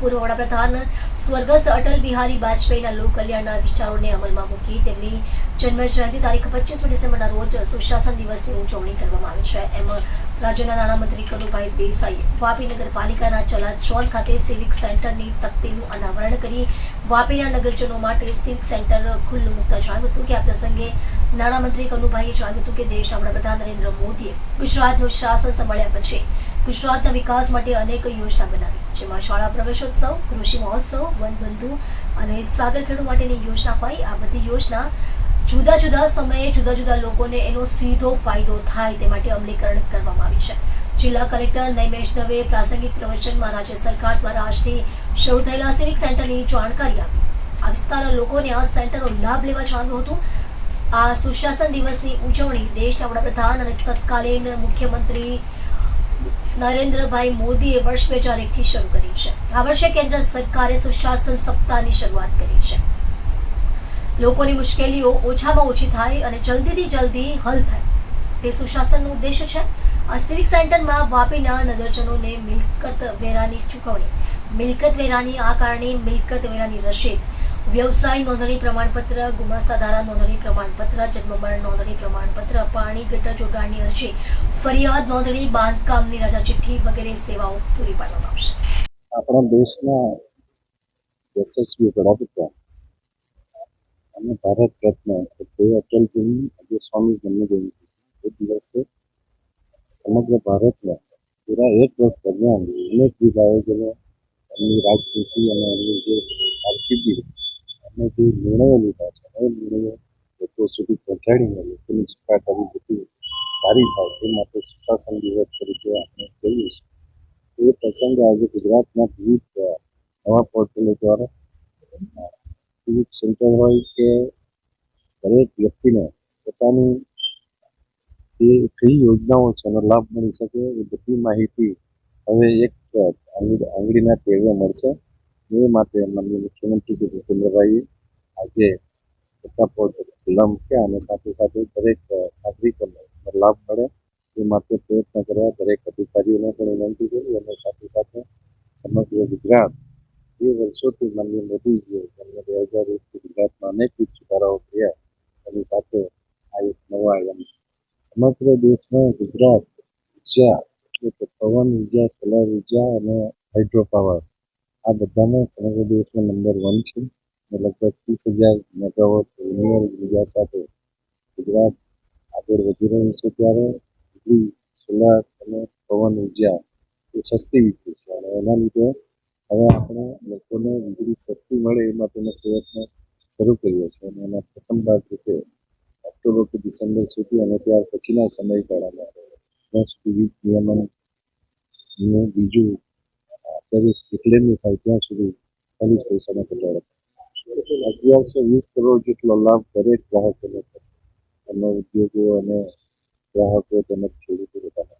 પૂર્વ વડાપ્રધાન સ્વર્ગસ્થ અટલ બિહારી વાજપેયીના લોક કલ્યાણના વિચારોને અમલમાં મૂકી તેમની જન્મજયંતિ તારીખ પચીસમી ડિસેમ્બરના રોજ સુશાસન દિવસની ઉજવણી કરવામાં આવે છે. એમ રાજ્યના નાણામંત્રી કનુભાઈ દેસાઈએ વાપી નગરપાલિકાના ચલા ચોલ ખાતે સિવિક સેન્ટરની તકતીનું અનાવરણ કરી વાપીના નગરજનો માટે સિવિક સેન્ટર ખુલ્લું મૂકતા જણાવ્યું હતું કે આ પ્રસંગે નાણામંત્રી કનુભાઈએ જણાવ્યું હતું કે દેશના વડાપ્રધાન નરેન્દ્ર મોદીએ ગુજરાતનું શાસન સંભાળ્યા પછી ગુજરાતના વિકાસ માટે અનેક યોજના બનાવી. જેમાં શાળા પ્રવેશોત્સવ, કૃષિ મહોત્સવ વનબંધુ અને સાગરખેડુ માટેની યોજના હોય. આ બધી યોજના જુદા જુદા સમયે જુદા જુદા લોકોને એનો સીધો ફાયદો થાય તે માટે અમલીકરણ કરવામાં આવી છે. જિલ્લા કલેક્ટર નૈમેશ દવે પ્રાસંગિક પ્રવચનમાં રાજ્ય સરકાર દ્વારા આજથી શરૂ થયેલા સિવિક સેન્ટરની જાણકારી આપી. આ વિસ્તારના લોકોને આ સેન્ટરનો લાભ લેવા જણાવ્યું હતું. આ સુશાસન દિવસની ઉજવણી દેશના વડાપ્રધાન અને તત્કાલીન મુખ્યમંત્રી નરેન્દ્રભાઈ મોદીએ વર્ષ બે હજાર એકથી શરૂ કરી છે. આ વર્ષે કેન્દ્ર સરકારે સુશાસન સપ્તાહની શરૂઆત કરી છે. લોકોની મુશ્કેલીઓ ઓછામાં ઓછી થાય અને જલ્દીથી જલ્દી હલ થાય. તે સુશાસનનો ઉદ્દેશ છે. આ સિવિક સેન્ટરમાં વાપીના નગરજનોને મિલકત વેરાની ચૂકવણી. મિલકત વેરાની, આ કારણે મિલકત વેરાની રસીદ વ્યવસાય નોંધણી પ્રમાણપત્ર, ગુમાસ્તા ધારા નોંધણી પ્રમાણપત્ર જન્મમરણ નોંધણી પ્રમાણપત્ર, પાણી, ગટર જોડાણની અરજી, ફરિયાદ નોંધણી, બાંધકામની રજા ચિઠ્ઠી વગેરે સેવાઓ પૂરી પાડવામાં આવશે. આપણા દેશના યશસ્વી વડાપ્રધાન અને ભારત રત્ન શ્રી અટલજીની આજે સ્વામી જન્મજયંતિ છે. એ દિવસે સમગ્ર ભારતમાં પૂરા એક વર્ષ દરમિયાન અનેકવિધ આયોજનો એમની રાજનીતિ અને એમની જે કારકિર્દી અને જે નિર્ણયો લીધા છે. એ નિર્ણયો લોકો સુધી પહોંચાડીને લોકોની સુખાકારી બધી સારી થાય. એ માટે સુશાસન દિવસ તરીકે આપણે કહીએ છીએ. એ પ્રસંગે આજે ગુજરાતના વિવિધ નવા પોર્ટલો દ્વારા વિવિધ સેન્ટર હોય કે દરેક વ્યક્તિને પોતાની જે કઈ યોજનાઓ છે, એનો લાભ મળી શકે એ બધી માહિતી હવે એક આંગળીના ટેરવે મળશે. એ માટે માનનીય મુખ્યમંત્રી શ્રી ભૂપેન્દ્રભાઈએ આજે પોર્ટલ ખુલ્લા મૂક્યા અને સાથે સાથે દરેક નાગરિકોને લાભ મળે. એ માટે પ્રયત્ન કરવા દરેક અધિકારીઓને પણ વિનંતી કરી અને સાથે સાથે સમગ્ર ગુજરાત એ વર્ષોથી માનનીય મોદીજીએ જેમને બે હજાર એકથી ગુજરાતમાં અનેકવિધ સુધારાઓ કર્યા. એની સાથે આ એક નવા આયામ સમગ્ર દેશમાં ગુજરાત ઊર્જા એટલે પવન ઊર્જા સોલાર ઊર્જા અને હાઇડ્રો પાવર આ બધામાં સમગ્ર દેશમાં નંબર વન છે. લગભગ ત્રીસ હજાર મેગાવોટ રિન્યુઅલ ઊર્જા સાથે ગુજરાત આગળ વધી રહ્યું છે ત્યારે વીજળી સોલાર અને પવન ઊર્જા એ સસ્તી વીજળી છે અને એના લીધે હવે આપણે લોકોને વીજળી સસ્તી મળે એ માટેનો પ્રયત્ન શરૂ કર્યો છે અને એના પ્રથમ ભાગ રૂપે ઓક્ટોબરથી ડિસેમ્બર સુધી અને ત્યાર પછીના સમયગાળામાં જ્યાં સુધી વીજ નિયમનનું બીજું અત્યારે ડિક્લેરની થાય, ત્યાં સુધી ચાલીસ પૈસાનો ઘટાડો અગિયારસો વીસ કરોડ જેટલો લાભ દરેક ગ્રાહકોને થશે. ઉદ્યોગો અને ગ્રાહકો તેમજ ખેડૂતો બધાને.